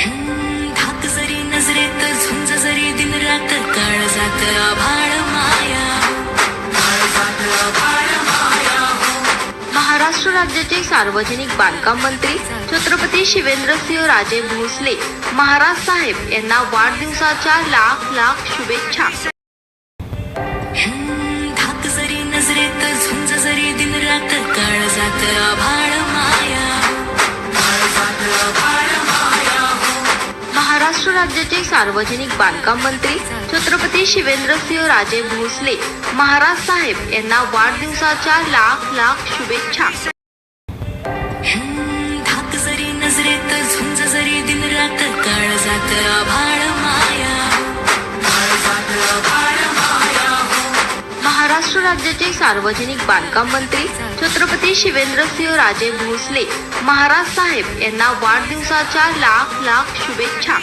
धाक जरी नजरेत झुंज जरी दिन रात काळ जात आभाळ माया. महाराष्ट्र राज्याचे सार्वजनिक बांधकाम मंत्री छत्रपती शिवेंद्रसिंह राजे भोसले महाराज साहेब यांना वाढदिवसाच्या लाख लाख शुभेच्छा. धाक जरी नजरेत झुंज जरी दिन रात काळ जात आभाळ महाराष्ट्र राज्याचे सार्वजनिक बांधकाम मंत्री छत्रपती शिवेंद्रसिंह राजे भोसले महाराज साहेब यांना वाढदिवसाच्या लाख लाख शुभेच्छा. धाक जरी नजरेत झुंज जरी दिन रात काळ जात आभार महाराष्ट्र राज्याचे सार्वजनिक बांधकाम मंत्री छत्रपती शिवेंद्रसिंह राजे भोसले महाराज साहेब यांना वाढदिवसाच्या लाख लाख शुभेच्छा.